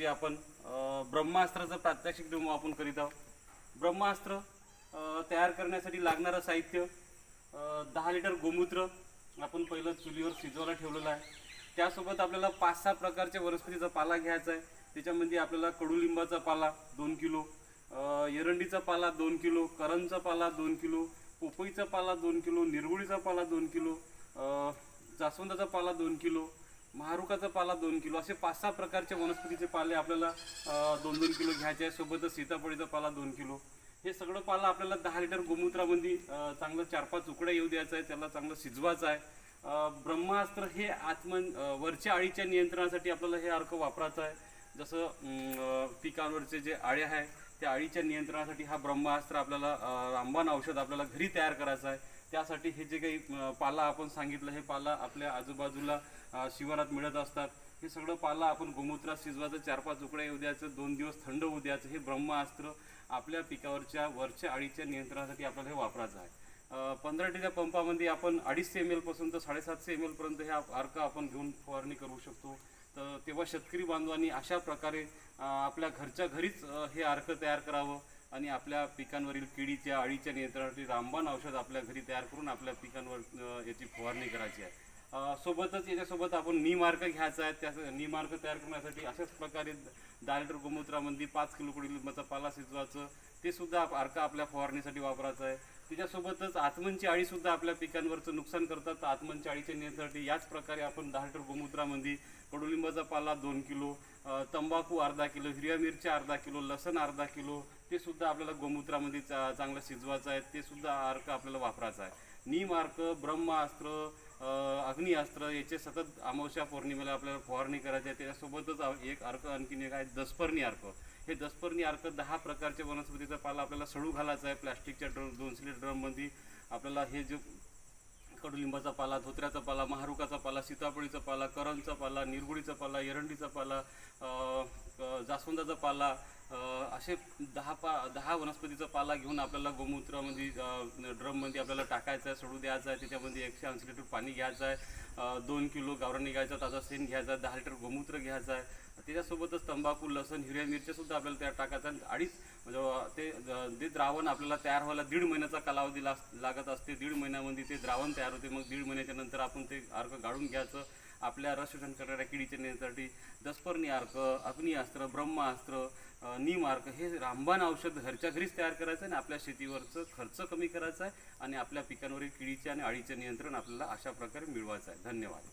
जे आपण ब्रह्मास्त्राचं प्रात्यक्षिक डेमो आपण करीत आहोत. ब्रह्मास्त्र तयार करण्यासाठी लागणारं साहित्य दहा लिटर गोमूत्र आपण पहिलं चुलीवर शिजवायला ठेवलेलं आहे. त्यासोबत आपल्याला पाच सहा प्रकारच्या वनस्पतीचा पाला घ्यायचा आहे. त्याच्यामध्ये आपल्याला कडुलिंबाचा पाला दोन किलो एरंडीचा पाला दोन किलो करंचा पाला दोन किलो पोपईचा पाला दोन किलो निरगुळीचा पाला दोन किलो जास्वंदाचा पाला दोन किलो महारुकाचा पाला दोन किलो असे पाच सहा प्रकारचे वनस्पतीचे पाले आपल्याला दोन दोन किलो घ्यायचे आहे सोबतच सीताफळीचा पाला दोन किलो. हे सगळं पाला आपल्याला दहा लिटर गोमूत्रामध्ये चांगलं चार पाच उकड्या येऊ द्यायचं आहे. त्याला चांगलं शिजवायचं आहे. ब्रह्मास्त्र हे आत्म वरच्या आळीच्या नियंत्रणासाठी आपल्याला हे अर्क वापरायचं आहे. जसं पिकांवरचे जे आळे आहे त्या आळीच्या नियंत्रणासाठी हा ब्रह्मास्त्र आपल्याला रामबाण औषध आपल्याला घरी तयार करायचं आहे. त्यासाठी हे जे काही पाला आपण सांगितलं हे पाला आपल्या आजूबाजूला शिवारात मिळत असतात. हे सगळं पाला आपण गोमूत्रात शिजवायचं चार पाच उकड्या येऊ द्यायचं दोन दिवस थंड होऊ द्यायचं हे ब्रह्मास्त्र आपल्या पिकावरच्या वरच्या अळीच्या नियंत्रणासाठी आपल्याला हे वापरायचं आहे. पंधरा टीच्या पंपामध्ये आपण अडीचशे एम एलपासून तर साडेसातशे एम एलपर्यंत हे अर्क आपण घेऊन फवारणी करू शकतो. तर तेव्हा शेतकरी बांधवांनी अशा प्रकारे आपल्या घरच्या घरीच हे अर्क तयार करावं. आणि आपल्या पिकांवरील किडीच्या अळीच्या नियंत्रणासाठी रामबाण औषध आपल्या घरी तयार करून आपल्या पिकांवर याची फवारणी करायची आहे. सोबतच याच्यासोबत आपण नीमार्क घ्यायचा आहे. त्या नीमार्क तयार करण्यासाठी अशाच प्रकारे दहा लिटर गोमूत्रामध्ये पाच किलो कडुलिंबाचा पाला शिजवायचं ते सुद्धा आप- अर्क आपल्या फवारणीसाठी वापरायचं आहे. त्याच्यासोबतच आत्मनची आळीसुद्धा आपल्या पिकांवरचं नुकसान करतात. तर आत्मनच्या अळीच्या नियंत्रणासाठी याच प्रकारे आपण दहा लिटर गोमूत्रामध्ये कडुलिंबाचा पाला दोन किलो तंबाखू अर्धा किलो हिरव्या मिरच्या अर्धा किलो लसण अर्धा किलो ते सुद्धा आपल्याला गोमूत्रामध्ये चा- चांगलं शिजवायचं आहे ते सुद्धा अर्क आपल्याला वापरायचं आहे. नीम अर्क ब्रह्मास्त्र अग्निअस्त्र याचे सतत अमावस्या पौर्णिमेला आपल्याला फवारणी करायची आहे. त्याच्यासोबतच एक अर्क आणखीन एक आहे दसपर्णी अर्क हे दसपर्णी अर्क दहा प्रकारच्या वनस्पतीचा पाला आपल्याला सडू घालायचा आहे. प्लॅस्टिकच्या ड्रम दोनशे लिटर ड्रममध्ये आपल्याला हे जे कडुलिंबाचा पाला धोत्र्याचा पाला महारुकाचा पाला सीताफळीचा पाला करंचा पाला निरगुडीचा पाला एरंडीचा पाला जास्वंदाचा पाला असे दहा पा दहा वनस्पतीचा पाला घेऊन आपल्याला गोमूत्रामध्ये ड्रममध्ये आपल्याला टाकायचा आहे सोडू द्यायचा आहे. त्याच्यामध्ये एकशे ऐंशी लिटर पाणी घ्यायचं आहे. दोन किलो गावरानी घ्यायचा ताजा शेण घ्यायचा आहे. दहा लिटर गोमूत्र घ्यायचं आहे. त्याच्यासोबतच तंबाखू लसण हिरव्या मिरच्यासुद्धा आपल्याला त्यात टाकायचं आहे. आणि अडीच म्हणजे ते जे द्रावण आपल्याला तयार व्हायला दीड महिन्याचा कालावधी लागत असते. दीड महिन्यामध्ये ते द्रावण तयार होते. मग दीड महिन्याच्या नंतर आपण ते अर्क गाळून घ्यायचं. आपल्या रसशोषण करणाऱ्या किडीच्या नियंत्रणासाठी दसपर्णी अर्क अग्निअस्त्र ब्रह्मास्त्र नीम अर्क हे रामबाण औषध घरच्या घरीच तयार करायचं आणि आपल्या शेतीवरचं खर्च कमी करायचा आहे आणि आपल्या पिकांवरील किडीचे आणि अळीचे नियंत्रण आपल्याला अशा प्रकारे मिळवायचं आहे. धन्यवाद.